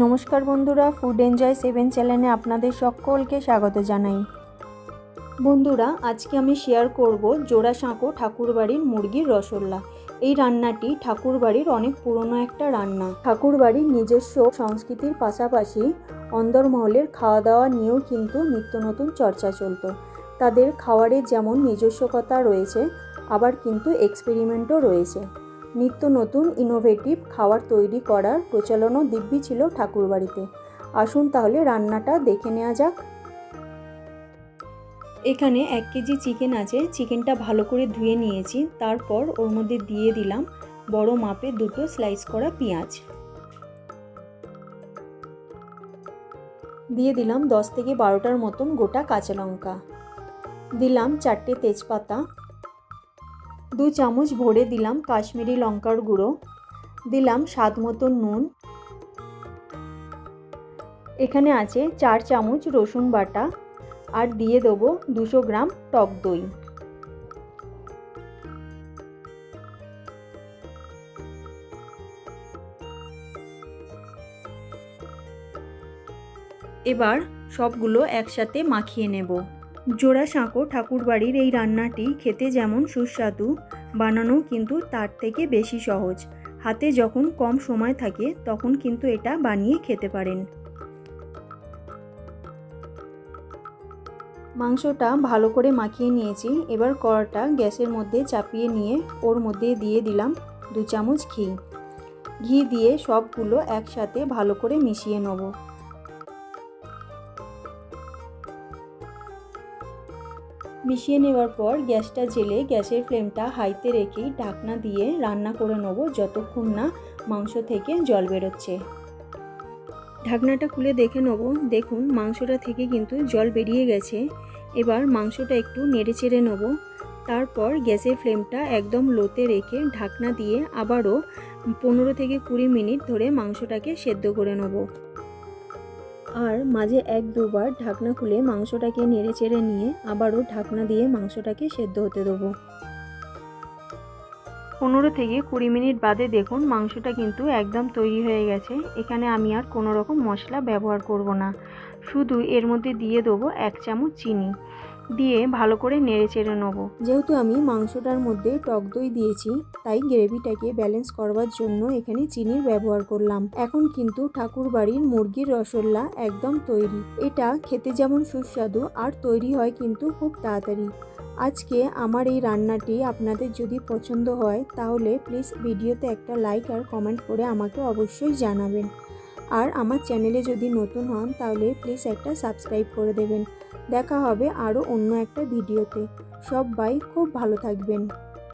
নমস্কার বন্ধুরা food enjoy seven চ্যানেলে আপনাদের সকলকে স্বাগত জানাই। বন্ধুরা, আজকে আমি শেয়ার করব জোড়াসাঁকো ঠাকুরবাড়ির মুরগির রসগোল্লা। এই রান্নাটি ঠাকুরবাড়ির অনেক পুরনো একটা রান্না। ঠাকুরবাড়ির নিজস্ব সংস্কৃতির পাশাপাশি অন্দরমহলের খাওয়া দাওয়া নিয়েও কিন্তু নিত্য নতুন চর্চা চলত। তাদের খাওয়ারের যেমন নিজস্বতা রয়েছে, আবার কিন্তু এক্সপেরিমেন্টও রয়েছে। নিত্য নতুন ইনোভেটিভ খাবার তৈরি করার প্রচলনও দিব্যি ছিল ঠাকুরবাড়িতে। আসুন তাহলে রান্নাটা দেখে নেওয়া যাক। এখানে এক কেজি চিকেন আছে। চিকেনটা ভালো করে ধুয়ে নিয়েছি। তারপর ওর মধ্যে দিয়ে দিলাম বড় মাপে দুটো স্লাইস করা পেঁয়াজ। দিয়ে দিলাম দশ থেকে বারোটার মতন গোটা কাঁচা লঙ্কা। দিলাম চারটে তেজপাতা। দু চামচ ভরে দিলাম কাশ্মীরি লঙ্কার গুঁড়ো। দিলাম স্বাদ মতো নুন। এখানে আছে চার চামচ রসুন বাটা আর দিয়ে দেবো দুশো গ্রাম টক দই। এবার সবগুলো একসাথে মাখিয়ে নেব। জোড়া সাঁকো ঠাকুরবাড়ির এই রান্নাটি খেতে যেমন সুস্বাদু বানানো কিন্তু তার থেকে বেশি সহজ। হাতে যখন কম সময় থাকে, তখন কিন্তু এটা বানিয়ে খেতে পারেন। মাংসটা ভালো করে মাখিয়ে নিয়েছি। এবার কড়াটা গ্যাসের মধ্যে চাপিয়ে নিয়ে ওর মধ্যে দিয়ে দিলাম দু চামচ ঘি। ঘি দিয়ে সবগুলো একসাথে ভালো করে মিশিয়ে নেব। মিশিয়ে নেওয়ার পর গ্যাসটা জেলে গ্যাসের ফ্লেমটা হাইতে রেখেই ঢাকনা দিয়ে রান্না করে নেব যতক্ষণ না মাংস থেকে জল বেরোচ্ছে। ঢাকনাটা খুলে দেখে নেব। দেখুন, মাংসটা থেকে কিন্তু জল বেরিয়ে গেছে। এবার মাংসটা একটু নেড়ে চেড়ে নেব। তারপর গ্যাসের ফ্লেমটা একদম লোতে রেখে ঢাকনা দিয়ে আবারও পনেরো থেকে কুড়ি মিনিট ধরে মাংসটাকে সেদ্ধ করে নেব। আর মাঝে এক দুবার ঢাকনা খুলে মাংসটাকে নেড়ে চেড়ে নিয়ে আবারও ঢাকনা দিয়ে মাংসটাকে সেদ্ধ হতে দেবো। পনেরো থেকে কুড়ি মিনিট বাদে দেখুন মাংসটা কিন্তু একদম তৈরি হয়ে গেছে। এখানে আমি আর কোনো রকম মশলা ব্যবহার করব না। শুধু এর মধ্যে দিয়ে দেবো এক চামচ চিনি। দিয়ে ভালো করে নেড়ে চেড়ে নেব। যেহেতু আমি মাংসটার মধ্যে টক দই দিয়েছি, তাই গ্রেভিটাকে ব্যালেন্স করবার জন্য এখানে চিনির ব্যবহার করলাম। এখন কিন্তু ঠাকুর বাড়ির মুরগির রসগোল্লা একদম তৈরি। এটা খেতে যেমন সুস্বাদু আর তৈরি হয় কিন্তু খুব তাড়াতাড়ি। আজকে আমার এই রান্নাটি আপনাদের যদি পছন্দ হয়, তাহলে প্লিজ ভিডিওতে একটা লাইক আর কমেন্ট করে আমাকে অবশ্যই জানাবেন। আর আমার চ্যানেলে যদি নতুন হন, তাহলে প্লিজ একটা সাবস্ক্রাইব করে দেবেন। দেখা হবে আরও অন্য একটা ভিডিওতে সবাই খুব ভালো থাকবেন।